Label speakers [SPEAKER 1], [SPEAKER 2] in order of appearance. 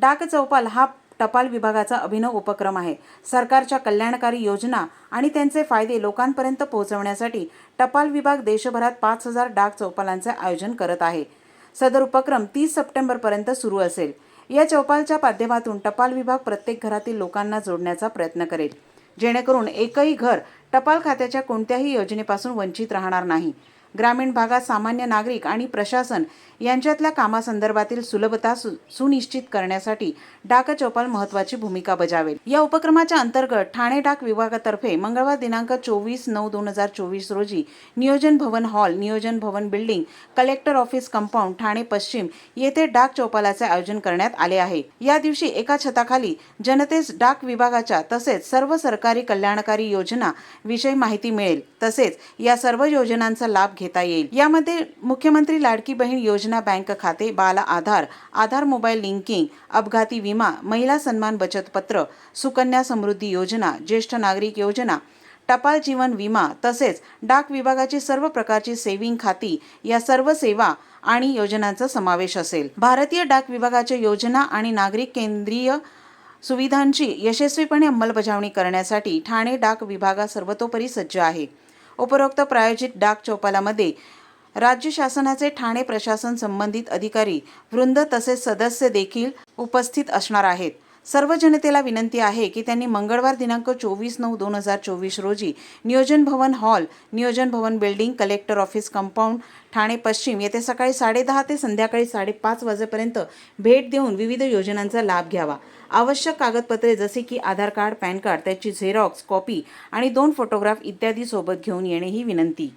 [SPEAKER 1] डाक चौपाल हा टपाल विभागाचा अभिनव उपक्रम आहे. सरकारच्या कल्याणकारी योजना आणि त्यांचे फायदे लोकांपर्यंत पोहोचवण्यासाठी टपाल विभाग देशभरात पाच हजार डाक चौपालांचे आयोजन करत आहे. सदर उपक्रम तीस सप्टेंबरपर्यंत सुरू असेल. या चौपालच्या माध्यमातून टपाल विभाग प्रत्येक घरातील लोकांना जोडण्याचा प्रयत्न करेल. जेणेकरून एकही घर टपाल खात्याच्या कोणत्याही योजनेपासून वंचित राहणार नाही. ग्रामीण भागात सामान्य नागरिक आणि प्रशासन यांच्यातल्या कामासंदर्भातील सुलभता सु सुनिश्चित करण्यासाठी डाक चौपाल महत्वाची भूमिका बजावेल. या उपक्रमाच्या अंतर्गत ठाणे डाक विभागातर्फे मंगळवार दिनांक चोवीस नऊ दोन हजार चोवीस रोजी Niyojan Bhavan hall Niyojan Bhavan building collector office compound Thane पश्चिम येथे डाक चौपालाचे आयोजन करण्यात आले आहे. या दिवशी एका छताखाली जनतेस डाक विभागाच्या तसेच सर्व सरकारी कल्याणकारी योजना विषयी माहिती मिळेल. तसेच या सर्व योजनांचा लाभ घेता येईल. यामध्ये मुख्यमंत्री लाडकी बहीण योजना बँक खाते बाल आधार आधार मोबाईल लिंकिंग अपघाती विमा महिला सन्मान बचत पत्र सुकन्या समृद्धी योजना ज्येष्ठ नागरिक योजना टपाल जीवन विमा तसेच डाक विभागाची सर्व प्रकारची सेविंग खाती या सर्व सेवा आणि योजनांचा समावेश असेल. भारतीय डाक विभागाच्या योजना आणि नागरिक केंद्रीय सुविधांची यशस्वीपणे अंमलबजावणी करण्यासाठी ठाणे डाक विभागा सर्वतोपरी सज्ज आहे. उपरोक्त प्रायोजित डाक चौपालामध्ये राज्य शासनाचे ठाणे प्रशासन संबंधित अधिकारी वृंद तसेच सदस्य देखील उपस्थित असणार आहेत. सर्व जनतेला विनंती आहे की त्यांनी मंगळवार दिनांक चोवीस नऊ दोन हजार चोवीस रोजी Niyojan Bhavan hall Niyojan Bhavan building collector office compound Thane पश्चिम येथे सकाळी साडेदहा ते संध्याकाळी साडेपाच वाजेपर्यंत भेट देऊन विविध योजनांचा लाभ घ्यावा. आवश्यक कागदपत्रे जसे की आधार कार्ड पॅन कार्ड त्याची झेरॉक्स कॉपी आणि दोन फोटोग्राफ इत्यादी सोबत घेऊन येणे ही विनंती.